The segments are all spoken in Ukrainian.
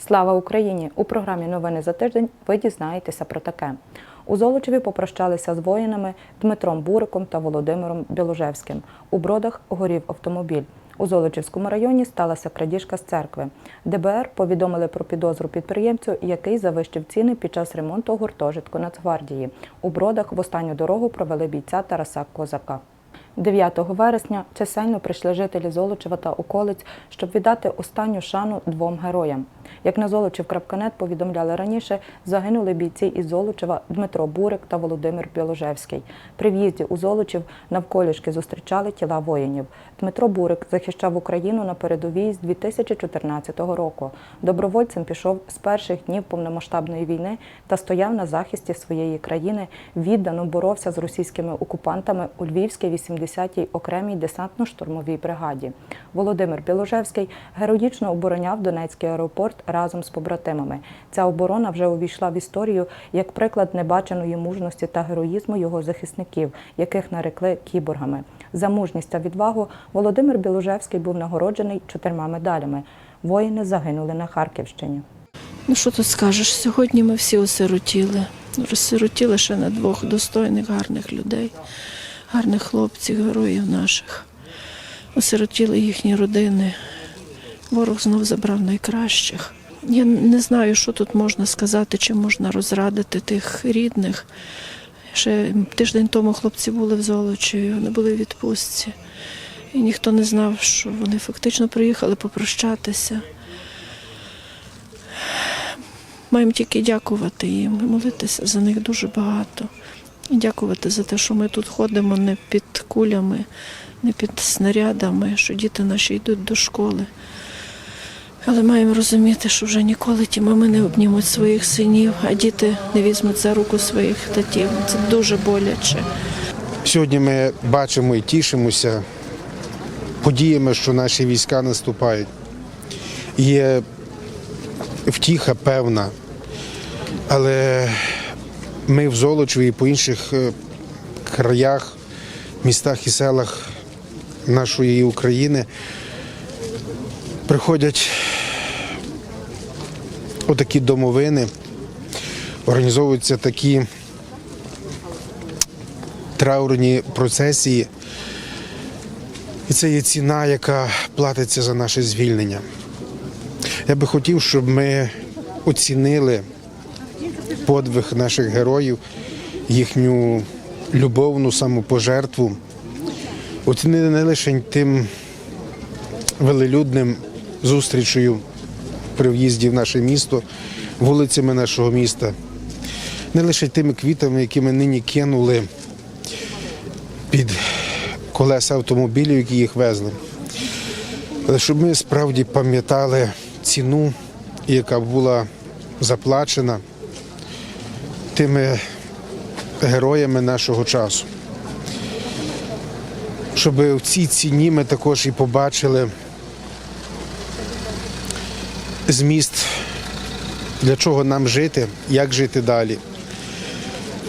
Слава Україні! У програмі Новини за тиждень ви дізнаєтеся про таке. У Золочеві попрощалися з воїнами Дмитром Буриком та Володимиром Біложевським. У Бродах горів автомобіль. У Золочівському районі сталася крадіжка з церкви. ДБР повідомили про підозру підприємцю, який завищив ціни під час ремонту гуртожитку Нацгвардії. У Бродах в останню дорогу провели бійця Тараса Козака. 9 вересня чисельно прийшли жителі Золочева та околиць, щоб віддати останню шану двом героям. Як на Золочів.нет повідомляли раніше, загинули бійці із Золочева Дмитро Бурик та Володимир Біложевський. При в'їзді у Золочів навколішки зустрічали тіла воїнів. Дмитро Бурик захищав Україну на передовій з 2014 року. Добровольцем пішов з перших днів повномасштабної війни та стояв на захисті своєї країни, віддано боровся з російськими окупантами у Львівській 80-й окремій десантно-штурмовій бригаді. Володимир Біложевський героїчно обороняв Донецький аеропорт разом з побратимами. Ця оборона вже увійшла в історію як приклад небаченої мужності та героїзму його захисників, яких нарекли кіборгами. За мужність та відвагу Володимир Біложевський був нагороджений чотирма медалями. Воїни загинули на Харківщині. Ну що тут скажеш? Сьогодні ми всі осиротіли. Розсиротіли ще на двох достойних, гарних людей, гарних хлопців, героїв наших. Осиротіли їхні родини. Ворог знов забрав найкращих. Я не знаю, що тут можна сказати, чи можна розрадити тих рідних. Ще тиждень тому хлопці були в Золочеві, вони були в відпустці. І ніхто не знав, що вони фактично приїхали попрощатися. Маємо тільки дякувати їм, молитися за них дуже багато. Дякувати за те, що ми тут ходимо не під кулями, не під снарядами, що діти наші йдуть до школи. Але маємо розуміти, що вже ніколи ті мами не обнімуть своїх синів, а діти не візьмуть за руку своїх татів. Це дуже боляче. Сьогодні ми бачимо і тішимося подіями, що наші війська наступають. Є втіха певна, але ми в Золочеві і по інших е, краях, містах і селах нашої України приходять отакі домовини, організовуються такі траурні процесії. І це є ціна, яка платиться за наше звільнення. Я би хотів, щоб ми оцінили подвиг наших героїв, їхню любовну самопожертву, оцінили не лише тим велелюдним зустрічею при в'їзді в наше місто, вулицями нашого міста, не лише тими квітами, які ми нині кинули під колеса автомобілів, які їх везли. Але щоб ми справді пам'ятали ціну, яка була заплачена тими героями нашого часу. Щоб в цій ціні ми також і побачили зміст, для чого нам жити, як жити далі.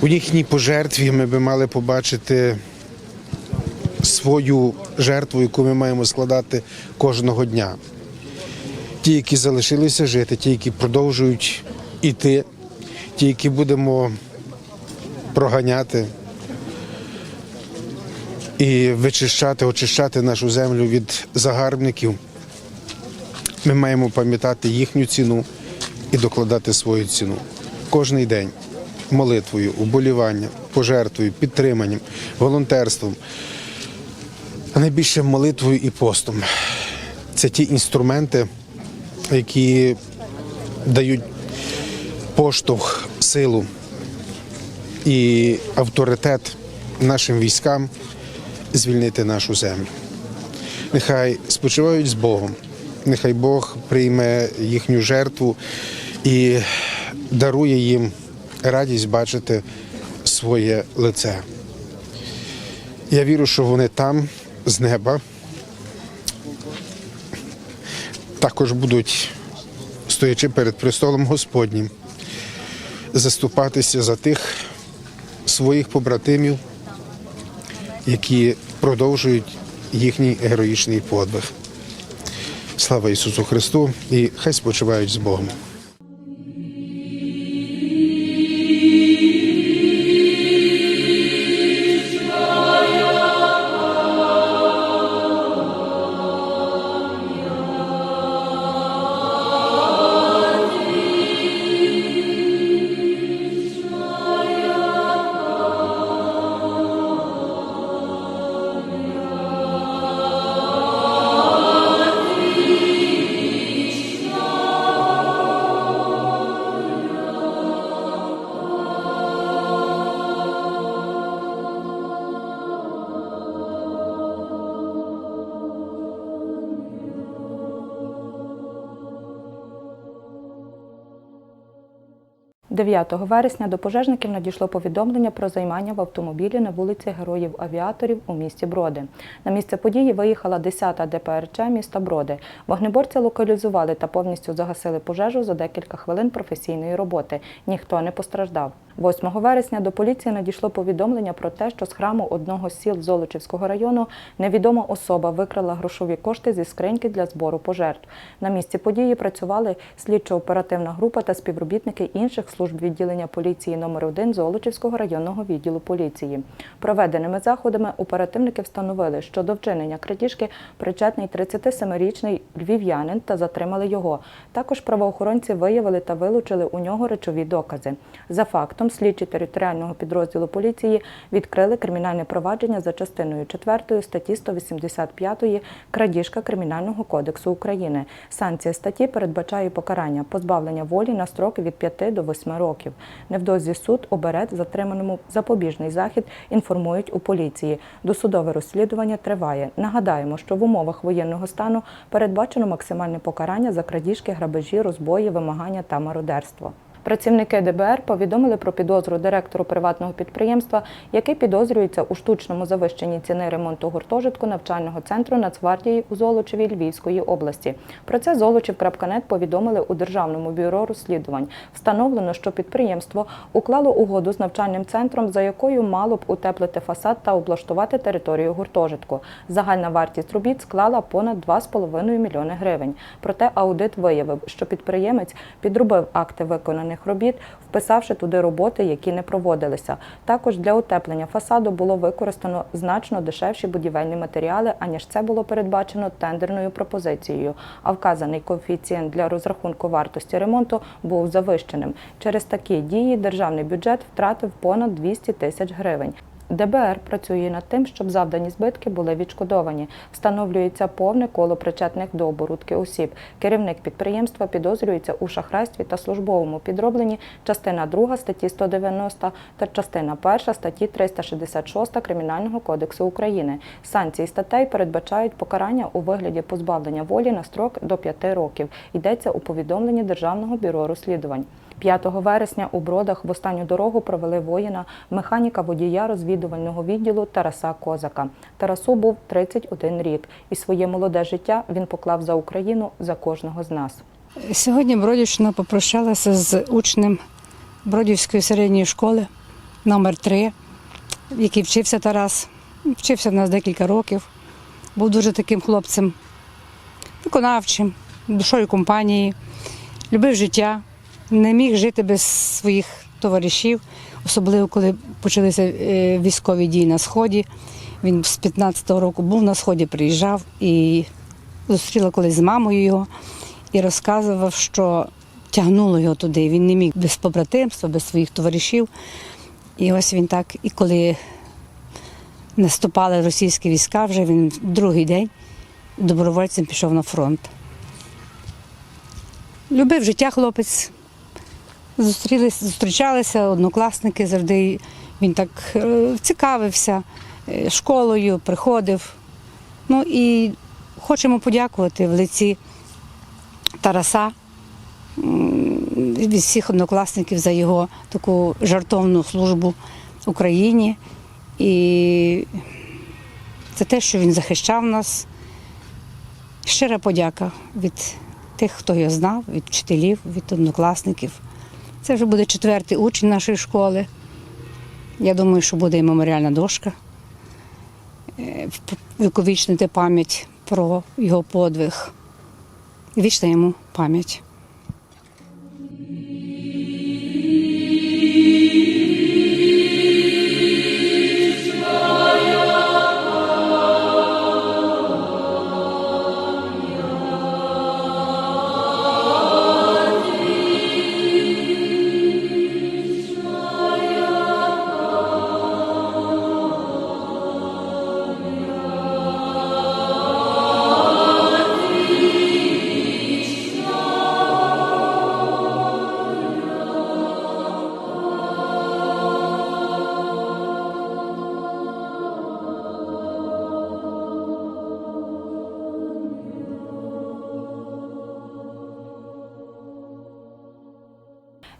У їхній пожертві ми би мали побачити свою жертву, яку ми маємо складати кожного дня. Ті, які залишилися жити, ті, які продовжують іти, ті, які будемо проганяти і вичищати, очищати нашу землю від загарбників. Ми маємо пам'ятати їхню ціну і докладати свою ціну кожний день молитвою, уболіванням, пожертвою, підтриманням, волонтерством, а найбільше молитвою і постом. Це ті інструменти, які дають поштовх, силу і авторитет нашим військам звільнити нашу землю. Нехай спочивають з Богом, нехай Бог прийме їхню жертву і дарує їм радість бачити своє лице. Я вірю, що вони там, з неба, також будуть, стоячи перед престолом Господнім, заступатися за тих своїх побратимів, які продовжують їхній героїчний подвиг. Слава Ісусу Христу і хай спочивають з Богом. – 9 вересня до пожежників надійшло повідомлення про займання в автомобілі на вулиці Героїв Авіаторів у місті Броди. На місце події виїхала 10-та ДПРЧ міста Броди. Вогнеборці локалізували та повністю загасили пожежу за декілька хвилин професійної роботи. Ніхто не постраждав. 8 вересня до поліції надійшло повідомлення про те, що з храму одного з сіл Золочівського району невідома особа викрала грошові кошти зі скриньки для збору пожертв. На місці події працювали слідчо-оперативна група та співробітники інших служб відділення поліції номер 1 Золочівського районного відділу поліції. Проведеними заходами оперативники встановили, що до вчинення крадіжки причетний 37-річний львів'янин та затримали його. Також правоохоронці виявили та вилучили у нього речові докази. За фактом, слідчі територіального підрозділу поліції відкрили кримінальне провадження за частиною 4 статті 185 крадіжка Кримінального кодексу України. Санкція статті передбачає покарання позбавлення волі на строки від 5 до 8 років. Невдовзі суд обере затриманому запобіжний захід, інформують у поліції. Досудове розслідування триває. Нагадаємо, що в умовах воєнного стану передбачено максимальне покарання за крадіжки, грабежі, розбої, вимагання та мародерство. Працівники ДБР повідомили про підозру директору приватного підприємства, який підозрюється у штучному завищенні ціни ремонту гуртожитку навчального центру Нацгвардії у Золочеві Львівської області. Про це Золочів.нет повідомили у Державному бюро розслідувань. Встановлено, що підприємство уклало угоду з навчальним центром, за якою мало б утеплити фасад та облаштувати територію гуртожитку. Загальна вартість робіт склала понад 2,5 мільйони гривень. Проте аудит виявив, що підприємець підробив акти виконаних робіт, вписавши туди роботи, які не проводилися. Також для утеплення фасаду було використано значно дешевші будівельні матеріали, аніж це було передбачено тендерною пропозицією. А вказаний коефіцієнт для розрахунку вартості ремонту був завищеним. Через такі дії державний бюджет втратив понад 200 тисяч гривень. ДБР працює над тим, щоб завдані збитки були відшкодовані. Встановлюється повне коло причетних до оборудки осіб. Керівник підприємства підозрюється у шахрайстві та службовому підробленні частина 2 статті 190 та частина 1 статті 366 Кримінального кодексу України. Санкції статей передбачають покарання у вигляді позбавлення волі на строк до 5 років. Йдеться у повідомленні Державного бюро розслідувань. 5 вересня у Бродах в останню дорогу провели воїна, механіка водія розвідувального відділу Тараса Козака. Тарасу був 31 рік, і своє молоде життя він поклав за Україну за кожного з нас. Сьогодні Бродівщина попрощалася з учнем Бродівської середньої школи номер 3 в якій вчився Тарас. Вчився в нас декілька років. Був дуже таким хлопцем виконавчим, душою компанії, любив життя, не міг жити без своїх товаришів, особливо коли почалися е, військові дії на Сході. Він з 15-го року був на Сході, приїжджав і зустріла колись з мамою його і розказував, що тягнуло його туди. Він не міг без побратимства, без своїх товаришів. І ось він так, і коли наступали російські війська, вже він другий день добровольцем пішов на фронт. Любив життя хлопець. Зустрілися, зустрічалися однокласники завжди. Він так е, цікавився е, школою, приходив. Ну і хочемо подякувати в лиці Тараса від всіх однокласників за його таку жартовну службу Україні. І це те, що він захищав нас. Щира подяка від тих, хто його знав, від вчителів, від однокласників. Це вже буде четвертий учень нашої школи. Я думаю, що буде і меморіальна дошка, віковічнити пам'ять про його подвиг. Вічна йому пам'ять.